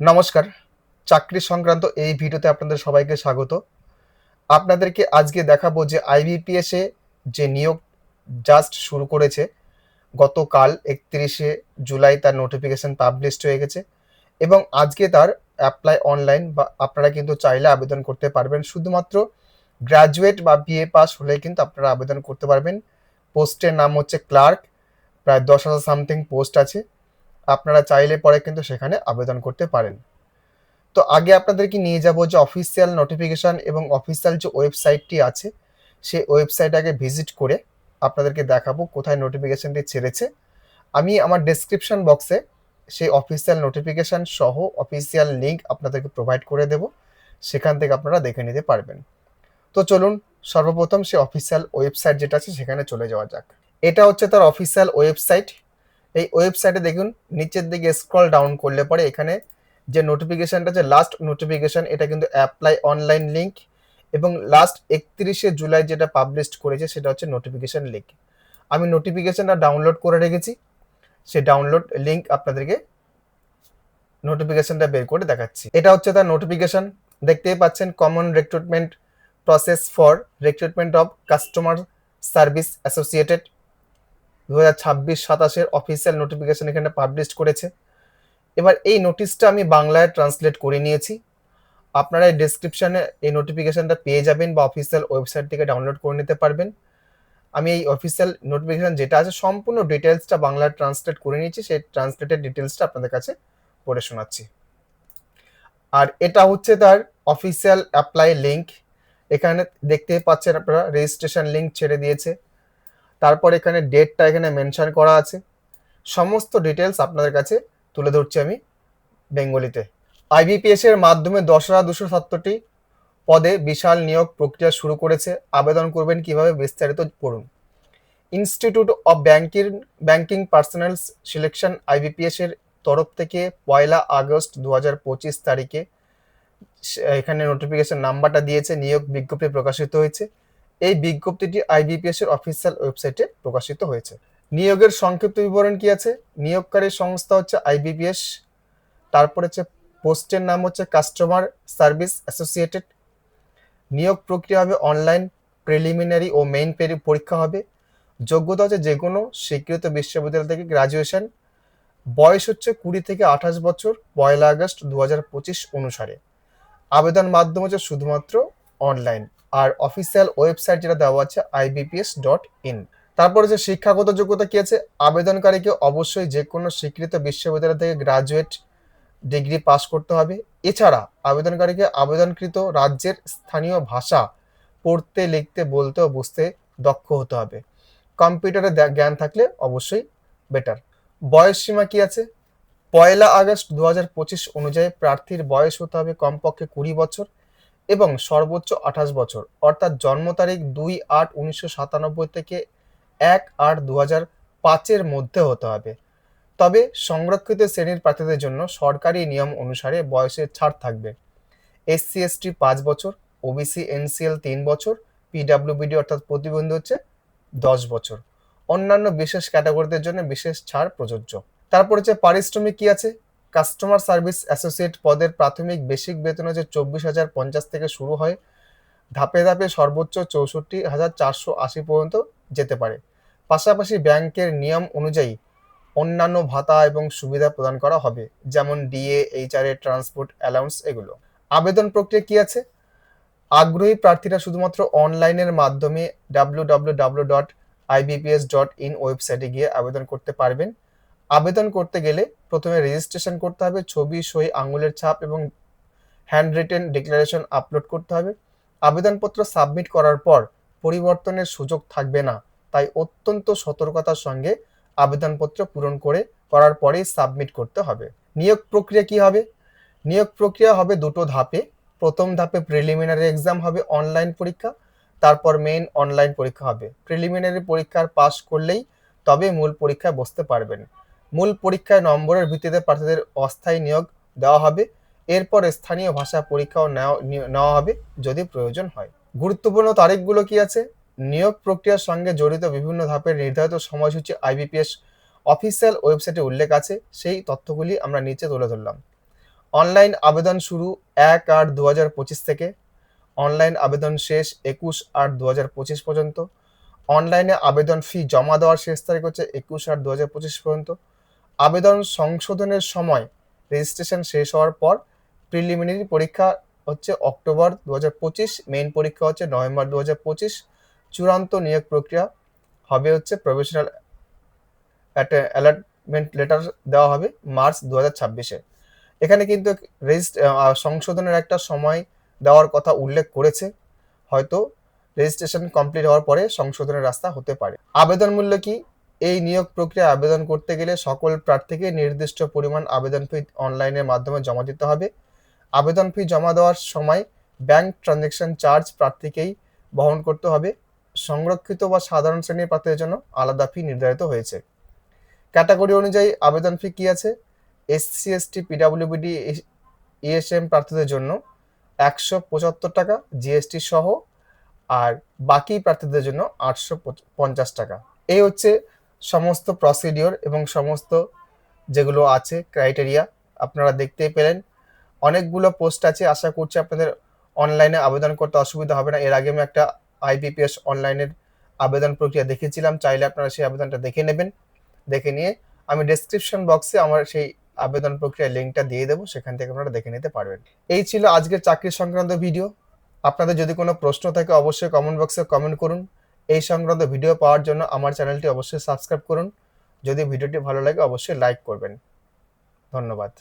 নমস্কার। চাকরি সংক্রান্ত এই ভিডিওতে আপনাদের সবাইকে স্বাগত। আপনাদেরকে আজকে দেখাবো যে আইবিপিএস যে নিয়োগ জাস্ট শুরু করেছে, গতকাল একত্রিশে জুলাই তার নোটিফিকেশন পাবলিশড হয়ে গেছে এবং আজকে তার অ্যাপ্লাই অনলাইন বা আপনারা কিন্তু চাইলে আবেদন করতে পারবেন। শুধুমাত্র গ্র্যাজুয়েট বা বিএ পাস হলে কিন্তু আপনারা আবেদন করতে পারবেন। পোস্টের নাম হচ্ছে ক্লার্ক প্রায় দশ হাজার সামথিং পোস্ট আছে। আপনারা চাইলে পরে কিন্তু সেখানে আবেদন করতে পারেন। তো আগে আপনাদেরকে নিয়ে যাব যে অফিসিয়াল নোটিফিকেশন এবং অফিসিয়াল যে ওয়েবসাইটটি আছে, সেই ওয়েবসাইট আগে ভিজিট করে আপনাদেরকে দেখাবো কোথায় নোটিফিকেশনটি ছেড়েছে। আমি আমার ডেসক্রিপশন বক্সে সেই অফিসিয়াল নোটিফিকেশন সহ অফিসিয়াল লিঙ্ক আপনাদেরকে প্রোভাইড করে দেব। সেখান থেকে আপনারা দেখে নিতে পারবেন। তো চলুন, সর্বপ্রথম সে অফিসিয়াল ওয়েবসাইট যেটা আছে সেখানে চলে যাওয়া যাক। এটা হচ্ছে তার অফিসিয়াল ওয়েবসাইট এই ওয়েবসাইটে দেখুন, নিচের দিকে স্ক্রল ডাউন করলে পরে এখানে যে নোটিফিকেশনটা যে লাস্ট নোটিফিকেশন এটা কিন্তু অ্যাপ্লাই অনলাইন লিঙ্ক এবং লাস্ট একত্রিশে জুলাই যেটা পাবলিশ করেছে, সেটা হচ্ছে নোটিফিকেশন লিঙ্ক আমি নোটিফিকেশনটা ডাউনলোড করে রেখেছি, সে ডাউনলোড লিঙ্ক আপনাদেরকে নোটিফিকেশনটা বের করে দেখাচ্ছি। এটা হচ্ছে তার নোটিফিকেশন দেখতেই পাচ্ছেন common recruitment process for recruitment of customer service associated দু হাজার ছাব্বিশ সাতাশের অফিসিয়াল নোটিফিকেশন এখানে পাবলিশ করেছে। এবার এই নোটিশটা আমি বাংলায় ট্রান্সলেট করে নিয়েছি। আপনারা এই ডিসক্রিপশানে এই নোটিফিকেশনটা পেয়ে যাবেন বা অফিসিয়াল ওয়েবসাইট থেকে ডাউনলোড করে নিতে পারবেন। আমি এই অফিসিয়াল নোটিফিকেশন যেটা আছে, সম্পূর্ণ ডিটেলসটা বাংলায় ট্রান্সলেট করে নিয়েছি, সেই ট্রান্সলেটেড ডিটেলসটা আপনাদের কাছে পড়ে শোনাচ্ছি। আর এটা হচ্ছে তার অফিসিয়াল অ্যাপ্লাই লিঙ্ক এখানে দেখতে পাচ্ছেন আপনারা রেজিস্ট্রেশন লিঙ্ক ছেড়ে দিয়েছে। তারপর এখানে ডেটটা এখানে মেনশন করা আছে। সমস্ত ডিটেলস আপনাদের কাছে তুলে ধরছি আমি বেঙ্গলিতে। আইবিপিএস এর মাধ্যমে দশ হাজার দুশো সত্তরটি পদে বিশাল নিয়োগ প্রক্রিয়া শুরু করেছে। আবেদন করবেন কীভাবে বিস্তারিত পড়ুন। Institute of banking banking personnel selection IBPS এর তরফ থেকে পয়লা আগস্ট দু হাজার পঁচিশ তারিখে এখানে নোটিফিকেশন নাম্বারটা দিয়েছে। নিয়োগ বিজ্ঞপ্তি প্রকাশিত হয়েছে। এই বিজ্ঞপ্তিটি আইবিপিএস এর অফিসিয়াল ওয়েবসাইটে প্রকাশিত হয়েছে। নিয়োগের সংক্ষিপ্ত বিবরণ কি আছে? নিয়োগকারী সংস্থা হচ্ছে আইবিপিএস, তারপর হচ্ছে পোস্টের নাম হচ্ছে কাস্টমার সার্ভিস অ্যাসোসিয়েটেড। নিয়োগ প্রক্রিয়া হবে অনলাইন, প্রিলিমিনারি ও মেইন পরীক্ষা হবে। যোগ্যতা হচ্ছে যে কোনো স্বীকৃত বিশ্ববিদ্যালয় থেকে গ্রাজুয়েশন। বয়স হচ্ছে কুড়ি থেকে আঠাশ বছর, পয়লা আগস্ট দু হাজার পঁচিশ অনুসারে। আবেদন মাধ্যম হচ্ছে শুধুমাত্র অনলাইন। আর অফিসিয়াল ওয়েবসাইট যেটা দেওয়া আছে আইবিপিএস ডট ইন তারপরে যে শিক্ষাগত যোগ্যতা কি আছে? আবেদনকারীকে অবশ্যই যে কোনো স্বীকৃত বিশ্ববিদ্যালয় থেকে গ্রাজুয়েট ডিগ্রি পাস করতে হবে। এছাড়া আবেদনকারীকে আবেদনকৃত রাজ্যের স্থানীয় ভাষা পড়তে, লিখতে, বলতে ও বুঝতে দক্ষ হতে হবে। কম্পিউটারে জ্ঞান থাকলে অবশ্যই বেটার বয়স সীমা কি আছে? পয়লা আগস্ট দু হাজার পঁচিশ অনুযায়ী প্রার্থীর বয়স হতে হবে কমপক্ষে কুড়ি বছর। এবং সর্বোচ্চ আঠাশ বছর, অর্থাৎ জন্ম তারিখ দুই আট উনিশশো সাতানব্বই থেকে এক আট দু হাজার পাঁচের মধ্যে হতে হবে। তবে সংরক্ষিত শ্রেণির প্রার্থীদের জন্য সরকারি নিয়ম অনুসারে বয়সের ছাড় থাকবে। এসসি, এসটি পাঁচ বছর, ওবিসি, এনসিএল তিন বছর, পিডাব্লিউবিডি অর্থাৎ প্রতিবন্ধী হচ্ছে দশ বছর। অন্যান্য বিশেষ ক্যাটাগরিদের জন্য বিশেষ ছাড় প্রযোজ্য। তারপর হচ্ছে পারিশ্রমিক কি আছে? কাস্টমার সার্ভিস অ্যাসোসিয়েট পদের প্রাথমিক বেসিক বেতন হচ্ছে চব্বিশ হাজার পঞ্চাশ থেকে শুরু হয়। ধাপে ধাপে সর্বোচ্চ চৌষট্টি হাজার চারশো আশি পর্যন্ত যেতে পারে। পাশাপাশি ব্যাংকের নিয়ম অনুযায়ী অন্যান্য ভাতা এবং সুবিধা প্রদান করা হবে, যেমন ডিএ এইচআরএ ট্রান্সপোর্ট, অ্যালাউন্স এগুলো। আবেদন প্রক্রিয়া কি আছে? আগ্রহী প্রার্থীরা শুধুমাত্র অনলাইনের মাধ্যমে W W W dot IBPS dot in ওয়েবসাইটে গিয়ে আবেদন করতে পারবেন। আবেদন করতে গেলে প্রথমে রেজিস্ট্রেশন করতে হবে, ছবি, সই, আঙুলের ছাপ এবং হ্যান্ড রিটেন ডিক্লারেশন আপলোড করতে হবে। আবেদনপত্র সাবমিট করার পর পরিবর্তনের সুযোগ থাকবে না, তাই অত্যন্ত সতর্কতার সঙ্গে আবেদনপত্র পূরণ করে, করার পরেই সাবমিট করতে হবে। নিয়োগ প্রক্রিয়া কি হবে? নিয়োগ প্রক্রিয়া হবে দুটো ধাপে। প্রথম ধাপে প্রিলিমিনারি এক্সাম হবে অনলাইন পরীক্ষা। তারপর মেইন অনলাইন পরীক্ষা হবে। প্রিলিমিনারি পরীক্ষার পাস করলেই তবে মূল পরীক্ষায় বসতে পারবেন। মূল পরীক্ষায় নম্বরের ভিত্তিতে প্রার্থীদের অস্থায়ী নিয়োগ দেওয়া হবে। এরপর স্থানীয় ভাষা পরীক্ষাও নেওয়া হবে যদি প্রয়োজন হয়। গুরুত্বপূর্ণ তারিখগুলো কি আছে? নিয়োগ প্রক্রিয়ার সঙ্গে জড়িত বিভিন্ন ধাপের নির্ধারিত সময়সূচি আইবিপিএস অফিসিয়াল ওয়েবসাইটে উল্লেখ আছে। সেই তথ্যগুলি আমরা নিচে তুলে ধরলাম। অনলাইন আবেদন শুরু এক আট দু হাজার পঁচিশ থেকে। অনলাইন আবেদন শেষ একুশ আট দু হাজার পঁচিশ পর্যন্ত। অনলাইনে আবেদন ফি জমা দেওয়ার শেষ তারিখ হচ্ছে একুশ আট দু হাজার পঁচিশ পর্যন্ত। আবেদন সংশোধনের সময় রেজিস্ট্রেশন শেষ হওয়ার পর প্রিলিমিনারি পরীক্ষা হচ্ছে অক্টোবর দু হাজার পঁচিশ মেইন পরীক্ষা হচ্ছে নভেম্বর দু হাজার পঁচিশ। চূড়ান্ত নিয়োগ প্রক্রিয়া হবে হচ্ছে প্রফেশনাল অ্যালার্টমেন্ট লেটার দেওয়া হবে মার্চ দু হাজার ছাব্বিশে। এখানে কিন্তু রেজিস্ট সংশোধনের একটা সময় দেওয়ার কথা উল্লেখ করেছে। হয়তো রেজিস্ট্রেশন কমপ্লিট হওয়ার পরে সংশোধনের রাস্তা হতে পারে। আবেদন মূল্য কি? এই নিয়োগ প্রক্রিয়া আবেদন করতে গেলে সকল প্রার্থীকে নির্দিষ্ট পরিমাণ আবেদন ফি অনলাইনের মাধ্যমে জমা দিতে হবে। আবেদন ফি জমা দেওয়ার সময় ব্যাংক ট্রানজ্যাকশন চার্জ প্রার্থীকেই বহন করতে হবে। সংরক্ষিত বা সাধারণ শ্রেণির প্রার্থীদের জন্য আলাদা ফি নির্ধারিত হয়েছে। ক্যাটাগরি অনুযায়ী আবেদন ফি কী আছে? এসসি, এসটি, পিডাব্লিউবিডি ইএসএম প্রার্থীদের জন্য একশো পঁচাত্তর টাকা, জিএসটি সহ, আর বাকি প্রার্থীদের জন্য আটশো পঞ্চাশ টাকা। এই হচ্ছে সমস্ত প্রসিডিওর এবং সমস্ত যেগুলো আছে ক্রাইটেরিয়া আপনারা দেখতেই পেলেন। অনেকগুলো পোস্ট আছে, আশা করছি আপনাদের অনলাইনে আবেদন করতে অসুবিধা হবে না। এর আগে আমি একটা আইবিপিএস অনলাইনের আবেদন প্রক্রিয়া দেখেছিলাম, চাইলে আপনারা সেই আবেদনটা দেখে নেবেন। দেখে নিয়ে আমি ডেসক্রিপশন বক্সে আমার সেই আবেদন প্রক্রিয়ার লিঙ্কটা দিয়ে দেবো, সেখান থেকে আপনারা দেখে নিতে পারবেন। এই ছিল আজকের চাকরি সংক্রান্ত ভিডিও আপনাদের যদি কোনো প্রশ্ন থাকে অবশ্যই কমেন্ট বক্সে কমেন্ট করুন। এই সংক্রান্ত ভিডিও পাওয়ার জন্য আমার চ্যানেলটি অবশ্যই সাবস্ক্রাইব করুন। যদি ভিডিওটি ভালো লাগে, অবশ্যই লাইক করবেন। ধন্যবাদ।